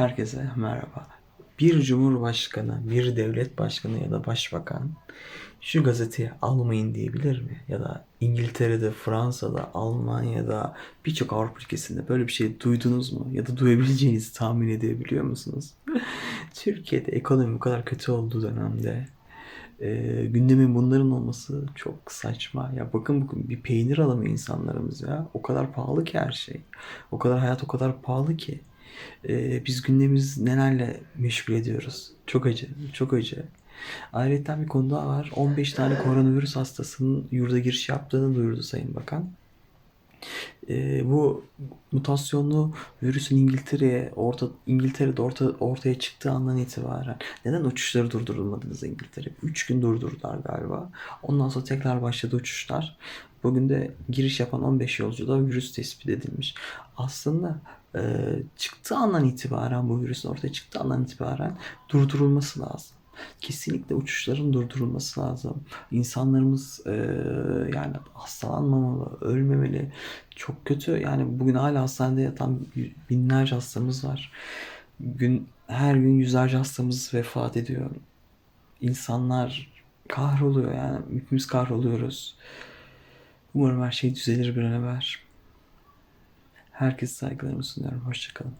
Herkese merhaba. Bir cumhurbaşkanı, bir devlet başkanı ya da başbakan şu gazeteyi almayın diyebilir mi? Ya da İngiltere'de, Fransa'da, Almanya'da birçok Avrupa ülkesinde böyle bir şey duydunuz mu? Ya da duyabileceğinizi tahmin edebiliyor musunuz? Türkiye'de ekonomi bu kadar kötü olduğu dönemde e, gündemin bunların olması çok saçma. Ya bakın bugün bir peynir alamıyor insanlarımız ya. O kadar pahalı ki her şey. O kadar hayat o kadar pahalı ki. E, biz gündemimiz nelerle meşgul ediyoruz. Çok acı, çok acı. Ayrıca bir konu daha var. 15 tane koronavirüs hastasının yurda giriş yaptığını duyurdu Sayın Bakan. E, bu mutasyonlu virüsün İngiltere'ye orta İngiltere'de orta, ortaya çıktığı andan itibaren neden uçuşları durdurulmadınız İngiltere? 3 gün durdurdular galiba. Ondan sonra tekrar başladı uçuşlar. Bugün de giriş yapan 15 yolcuda virüs tespit edilmiş. Aslında e, çıktığı andan itibaren bu virüsün ortaya çıktığı andan itibaren durdurulması lazım. Kesinlikle uçuşların durdurulması lazım. İnsanlarımız e, yani hastalanmamalı, ölmemeli. Çok kötü. Yani bugün hala hastanede yatan binlerce hastamız var. Gün her gün yüzlerce hastamız vefat ediyor. İnsanlar kahroluyor yani. Hepimiz kahroluyoruz. Umarım her şey düzelir bir an evvel. Herkese saygılarımı sunuyorum. Hoşçakalın.